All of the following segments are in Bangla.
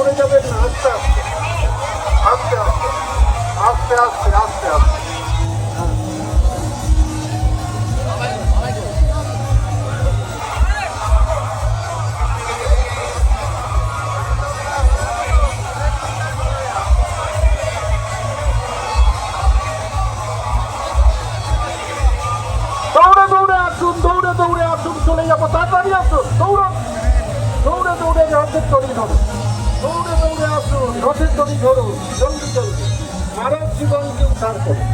করে যাবেন না, আস্তে আস্তে। আস্তে আস্তে। আস্তে আস্তে আস্তে দৌড়ে দৌড়ে আসুন চলে যাব, তাড়াতাড়ি আসুন, দৌড়ান। দৌড়ে দৌড়ে অর্ধেক চড়িয়ে ধরুন দৌড়ে দৌড়ে আসুন রথের তরি ধরুন জলদি জলদি মানব জীবনকে উদ্ধার করুন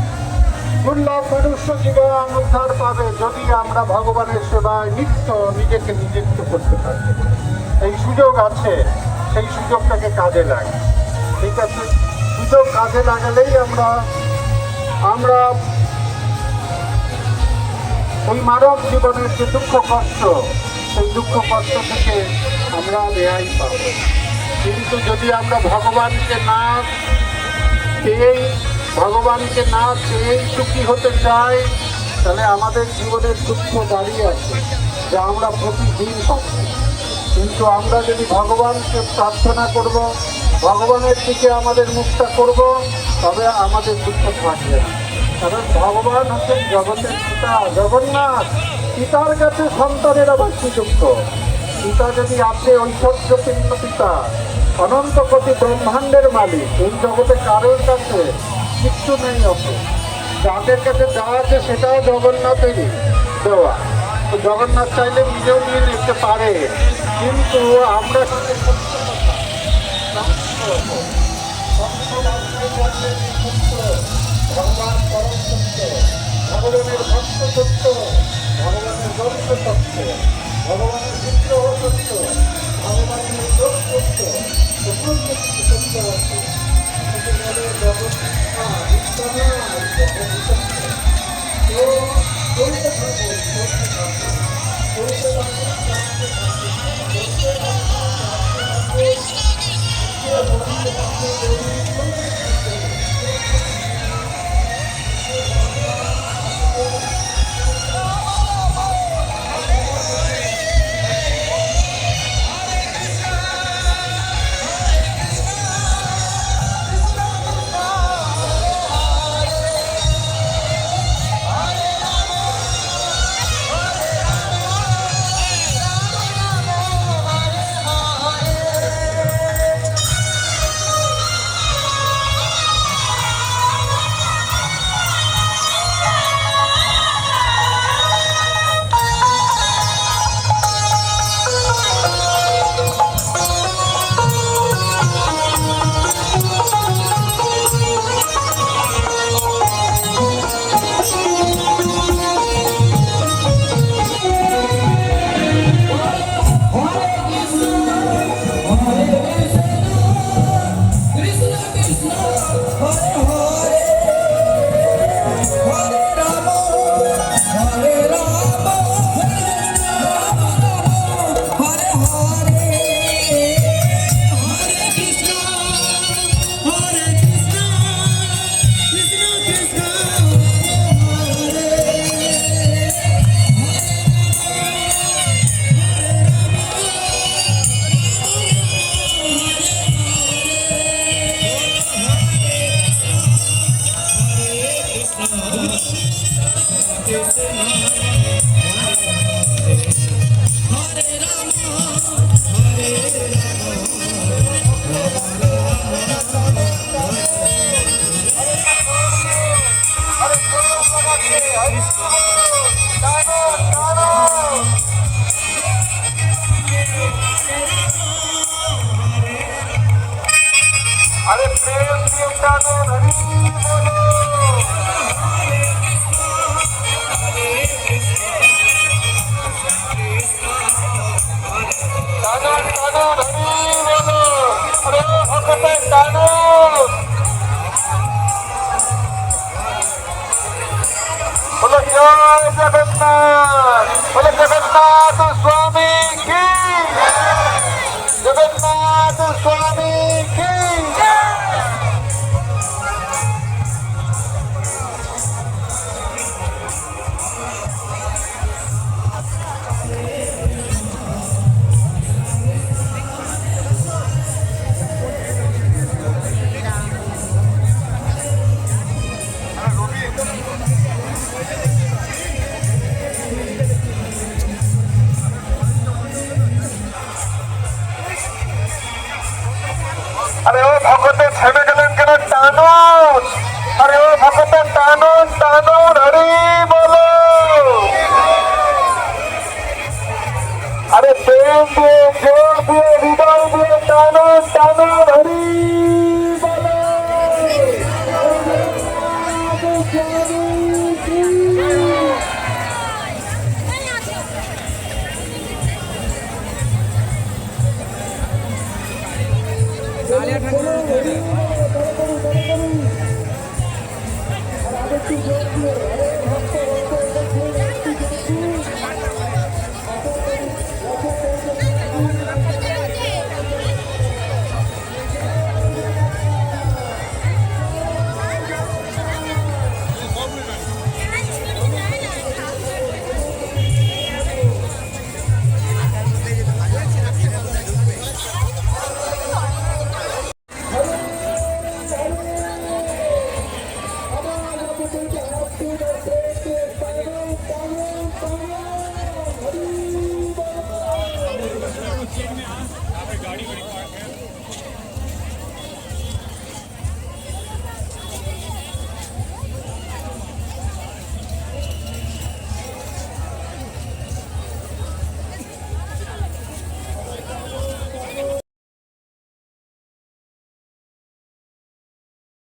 দুর্লভ মনুষ্য জীবন উদ্ধার পাবে যদি আমরা ভগবানের সেবায় নিত্য নিজেকে নিযুক্ত করতে পারি এই সুযোগ আছে সেই সুযোগটাকে কাজে লাগে ঠিক আছে সুযোগ কাজে লাগালেই আমরা আমরা ওই মানব জীবনের যে দুঃখ কষ্ট সেই দুঃখ কষ্ট থেকে আমরা রেহাই পাব কিন্তু যদি আমরা ভগবানকে না পেয়েই ভগবানকে না পেয়েই সুখী হতে চাই, তাহলে আমাদের জীবনের দুঃখ দাঁড়িয়ে আছে যা আমরা প্রতিদিন পাচ্ছি। কিন্তু আমরা যদি ভগবানকে প্রার্থনা করব, ভগবানের দিকে আমাদের মুখটা করব, তবে আমাদের দুঃখ থাকবে না। কারণ ভগবান হচ্ছেন জগতের পিতা, জগন্নাথ, পিতার কাছে সন্তানের আবার দুঃখ পিতা যদি আপনি ঐশ্বর্যপূর্ণ পিতা অনন্ত কোটি ব্রহ্মাণ্ডের মালিক। এই জগতে কারোর কাছে কিচ্ছু নেই অত যাদের কাছে যা আছে সেটাও জগন্নাথেরই দেওয়া। তো জগন্নাথ চাইলে নিজেও নিয়ে নিতে পারে। কিন্তু আমরা। ভগবান ভগবানের ভক্ত সত্য, ভগবানের গল্প সত্য, ভগবানের লোক সত্য Thank you. Jagannath Swami Ki Swami আরে ও ভগতে থেমে গেলেন কেন? টানুন আরে ও ঠাকুর